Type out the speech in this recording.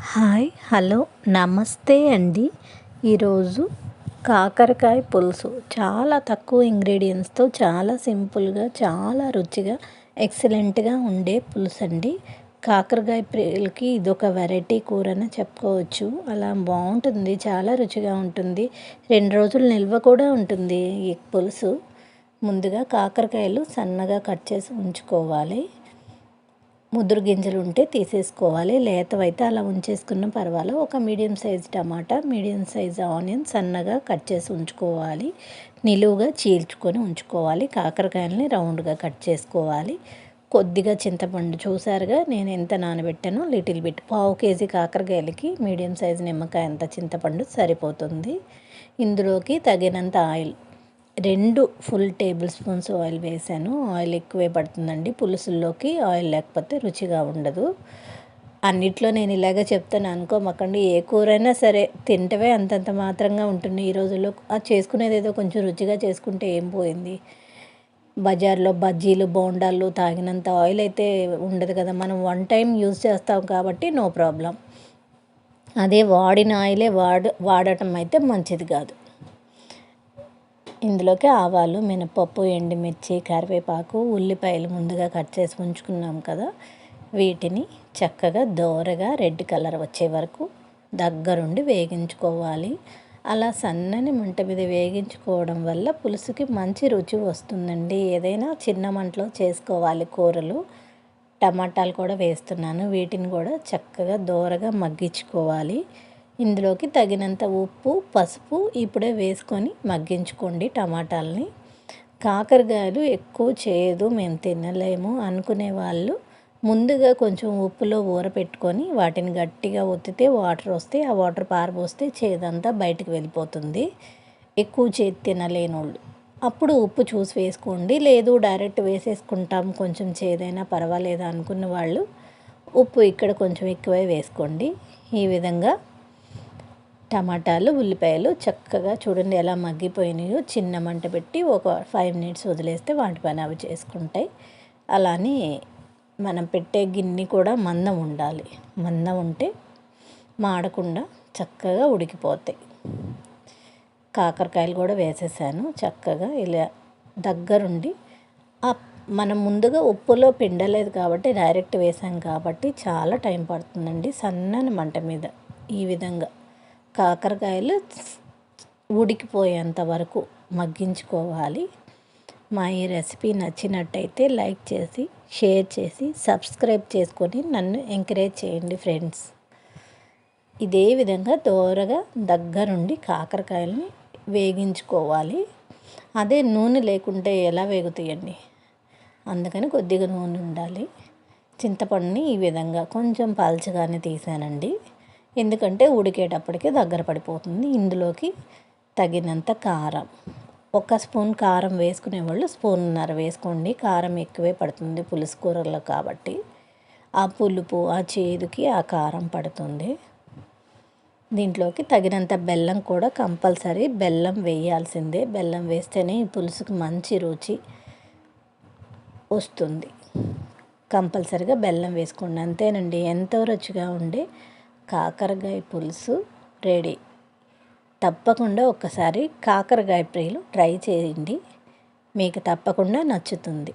Hi hello నమస్తే అండి. ఈరోజు కాకరకాయ పులుసు. చాలా తక్కువ ఇంగ్రీడియంట్స్తో చాలా సింపుల్గా చాలా రుచిగా ఎక్సలెంట్గా ఉండే పులుసు అండి కాకరకాయ ప్రియులకి ఇదొక వెరైటీ కూరని చెప్పుకోవచ్చు. అలా బాగుంటుంది చాలా రుచిగా ఉంటుంది. రెండు రోజులు నిల్వ కూడా ఉంటుంది ఈ పులుసు. ముందుగా కాకరకాయలు సన్నగా కట్ చేసి ఉంచుకోవాలి. ముదురు గింజలు ఉంటే తీసేసుకోవాలి. లేతవైతే అలా ఉంచేసుకున్న పర్వాలేదు. ఒక మీడియం సైజ్ టమాటా మీడియం సైజ్ ఆనియన్ సన్నగా కట్ చేసి ఉంచుకోవాలి. నిలువుగా చీల్చుకొని ఉంచుకోవాలి. కాకరకాయలని రౌండ్గా కట్ చేసుకోవాలి. కొద్దిగా చింతపండు చూసారుగా నేను ఎంత నానబెట్టానో లిటిల్ బిట్. పావు కేజీ కాకరకాయలకి మీడియం సైజ్ నిమ్మకాయ అంత చింతపండు సరిపోతుంది. ఇందులోకి తగినంత ఆయిల్ రెండు ఫుల్ టేబుల్ స్పూన్స్ ఆయిల్ వేసాను. ఆయిల్ ఎక్కువే పడుతుందండి. పులుసుల్లోకి ఆయిల్ లేకపోతే రుచిగా ఉండదు. అన్నిట్లో నేను ఇలాగే చెప్తాను. అనుకోమకండి. ఏ కూరైనా సరే తింటవే అంతంత మాత్రంగా ఉంటుంది. ఈ రోజుల్లో అది చేసుకునేది ఏదో కొంచెం రుచిగా చేసుకుంటే ఏం పోయింది? బజార్లో బజ్జీలు బోండాలు తాగినంత ఆయిల్ అయితే ఉండదు కదా. మనం వన్ టైం యూజ్ చేస్తాం కాబట్టి నో ప్రాబ్లం అదే వాడిన ఆయిలే వాడ వాడటం అయితే మంచిది కాదు. ఇందులోకి ఆవాలు మినపప్పు ఎండుమిర్చి కరివేపాకు ఉల్లిపాయలు ముందుగా కట్ చేసి ఉంచుకున్నాం కదా. వీటిని చక్కగా దోరగా రెడ్ కలర్ వచ్చే వరకు దగ్గరుండి వేగించుకోవాలి. అలా సన్నని మంట మీద వేగించుకోవడం వల్ల పులుసుకి మంచి రుచి వస్తుందండి. ఏదైనా చిన్న మంటలో చేసుకోవాలి కూరలు. టమాటాలు కూడా వేస్తున్నాను. వీటిని కూడా చక్కగా దోరగా మగ్గించుకోవాలి. ఇందులోకి తగినంత ఉప్పు పసుపు ఇప్పుడే వేసుకొని మగ్గించుకోండి టమాటాలని. కాకరకాయలు ఎక్కువ చేయదు మేము తినలేము అనుకునే వాళ్ళు ముందుగా కొంచెం ఉప్పులో ఊరపెట్టుకొని వాటిని గట్టిగా ఒత్తితే వాటర్ వస్తే ఆ వాటర్ పారబోస్తే చేదంతా బయటకు వెళ్ళిపోతుంది. ఎక్కువ చేతి తినలేనోళ్ళు అప్పుడు ఉప్పు చూసి వేసుకోండి. లేదు డైరెక్ట్ వేసేసుకుంటాం. కొంచెం చేదైనా పర్వాలేదు అనుకున్న వాళ్ళు ఉప్పు ఇక్కడ కొంచెం ఎక్కువే వేసుకోండి. ఈ విధంగా టమాటాలు ఉల్లిపాయలు చక్కగా చూడండి ఎలా మగ్గిపోయినాయో. చిన్న మంట పెట్టి ఒక ఫైవ్ మినిట్స్ వదిలేస్తే వాటి పని అవి చేసుకుంటాయి. అలానే మనం పెట్టే గిన్నె కూడా మందం ఉండాలి. మందం ఉంటే మాడకుండా చక్కగా ఉడికిపోతాయి. కాకరకాయలు కూడా వేసేసాను. చక్కగా ఇలా దగ్గరుండి మనం ముందుగా ఉప్పులో పిండలేదు కాబట్టి డైరెక్ట్ వేసాం కాబట్టి చాలా టైం పడుతుందండి సన్నని మంట మీద ఈ విధంగా. కాకరకాయలు ఉడికిపోయేంత వరకు మగ్గించుకోవాలి. మా ఈ రెసిపీ నచ్చినట్టయితే లైక్ చేసి షేర్ చేసి సబ్స్క్రైబ్ చేసుకొని నన్ను ఎంకరేజ్ చేయండి ఫ్రెండ్స్. ఇదే విధంగా దోరగా దగ్గరుండి కాకరకాయలని వేగించుకోవాలి. అదే నూనె లేకుంటే ఎలా వేగుతాయండి? అందుకని కొద్దిగా నూనె ఉండాలి. చింతపండుని ఈ విధంగా కొంచెం పలచగానే తీసానండి. ఎందుకంటే ఉడికేటప్పటికి దగ్గర పడిపోతుంది. ఇందులోకి తగినంత కారం. ఒక స్పూన్ కారం వేసుకునే వాళ్ళు స్పూన్నర వేసుకోండి. కారం ఎక్కువే పడుతుంది పులుసు కూరల్లో కాబట్టి. ఆ పులుపు ఆ చేదుకి ఆ కారం పడుతుంది. దీంట్లోకి తగినంత బెల్లం కూడా కంపల్సరీ బెల్లం వేయాల్సిందే. బెల్లం వేస్తేనే ఈ పులుసుకు మంచి రుచి వస్తుంది. కంపల్సరిగా బెల్లం వేసుకోండి. అంతేనండి. ఎంతో రుచిగా ఉండే కాకరకాయ పులుసు రెడీ. తప్పకుండా ఒక్కసారి కాకరకాయ ప్రియులు ట్రై చేయండి. మీకు తప్పకుండా నచ్చుతుంది.